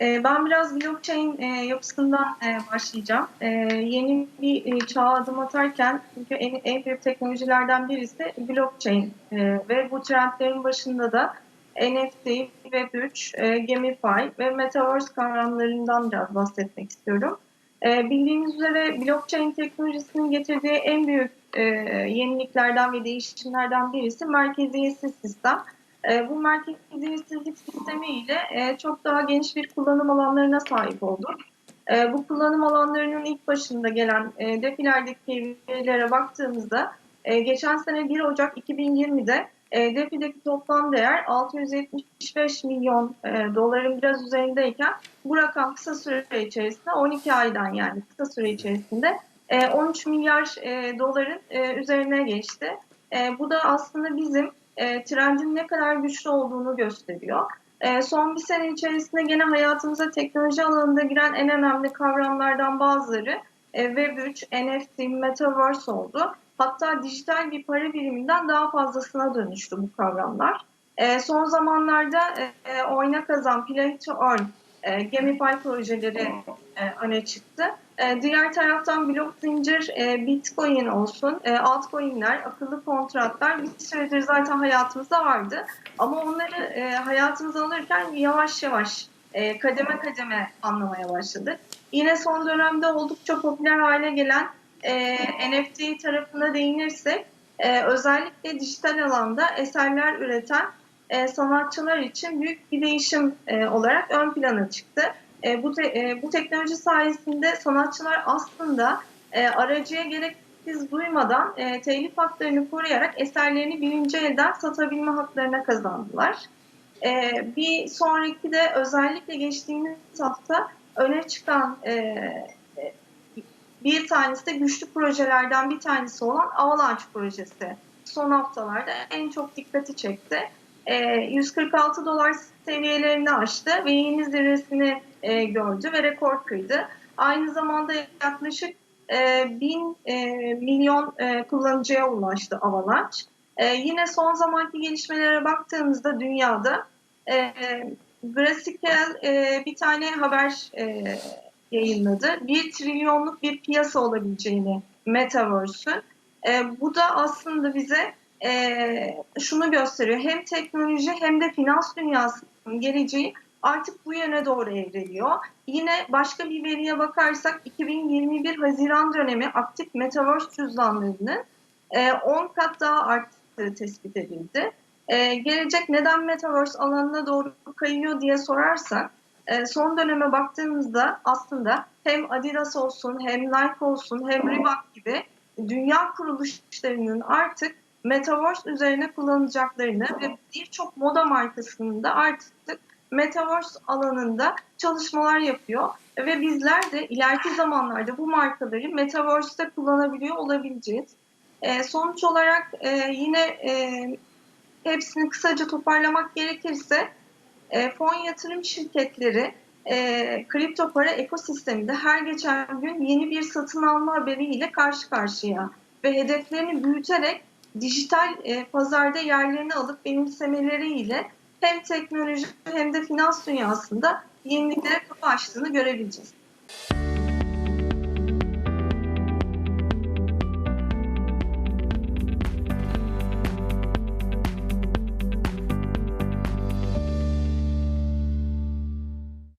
Ee, Ben biraz blockchain e, yapısından e, başlayacağım. E, Yeni bir e, çağa adım atarken çünkü en, en büyük teknolojilerden birisi blockchain E, ve bu trendlerin başında da NFT, Web3, e, Gamify ve Metaverse kavramlarından biraz bahsetmek istiyorum. Bildiğiniz üzere blockchain teknolojisinin getirdiği en büyük yeniliklerden ve değişimlerden birisi merkeziyetsiz sistem. E, bu merkeziyetsizlik sistemiyle e, çok daha geniş bir kullanım alanlarına sahip olduk. E, bu kullanım alanlarının ilk başında gelen e, defilerdeki verilere baktığımızda e, geçen sene 1 Ocak 2020'de e, defideki toplam değer 675 milyon e, doların biraz üzerindeyken bu rakam kısa süre içerisinde 12 aydan yani kısa süre içerisinde e, 13 milyar e, doların e, üzerine geçti. E, bu da aslında bizim e, trendin ne kadar güçlü olduğunu gösteriyor. E, son bir sene içerisinde gene hayatımıza teknoloji alanında giren en önemli kavramlardan bazıları e, Web3, NFT, Metaverse oldu. Hatta dijital bir para biriminden daha fazlasına dönüştü bu kavramlar. E, son zamanlarda e, e, oyna kazan, play to earn, e, Gamify projeleri e, öne çıktı. E, diğer taraftan blok zincir, e, bitcoin olsun, e, altcoin'ler, akıllı kontratlar bir süredir zaten hayatımızda vardı. Ama onları e, hayatımıza alırken yavaş yavaş kademe kademe anlamaya başladık. Yine son dönemde oldukça popüler hale gelen NFT tarafına değinirsek, özellikle dijital alanda eserler üreten sanatçılar için büyük bir değişim olarak ön plana çıktı. E, bu, te, e, bu teknoloji sayesinde sanatçılar aslında e, aracıya gerek biz duymadan e, telif haklarını koruyarak eserlerini birinci elden satabilme haklarına kazandılar. E, bir sonraki de özellikle geçtiğimiz hafta öne çıkan e, e, bir tanesi de güçlü projelerden bir tanesi olan Avalanche projesi. Son haftalarda en çok dikkati çekti. E, 146 dolar seviyelerini aştı ve yeni zirvesini e, gördü ve rekor kırdı. Aynı zamanda yaklaşık e, 1000 e, milyon e, kullanıcıya ulaştı Avalanche. E, yine son zamanki gelişmelere baktığımızda dünyada e, Grayscale e, bir tane haber e, yayınladı. 1 trilyonluk bir piyasa olabileceğini Metaverse'ün. E, bu da aslında bize e, şunu gösteriyor. Hem teknoloji hem de finans dünyasının geleceği artık bu yöne doğru evriliyor. Yine başka bir veriye bakarsak 2021 Haziran dönemi aktif Metaverse cüzdanlarının e, 10 kat daha arttığı tespit edildi. E, gelecek neden Metaverse alanına doğru kayıyor diye sorarsak e, son döneme baktığımızda aslında hem Adidas olsun hem Nike olsun hem Reebok gibi dünya kuruluşlarının artık Metaverse üzerine kullanacaklarını ve birçok moda markasının da artık Metaverse alanında çalışmalar yapıyor ve bizler de ileriki zamanlarda bu markaları Metaverse'te kullanabiliyor olabileceğiz. E, sonuç olarak e, yine e, hepsini kısaca toparlamak gerekirse e, fon yatırım şirketleri e, kripto para ekosisteminde her geçen gün yeni bir satın alma haberiyle karşı karşıya ve hedeflerini büyüterek dijital e, pazarda yerlerini alıp benimsemeleriyle hem teknoloji hem de finans dünyasında yeniliklere kapı açtığını görebileceğiz.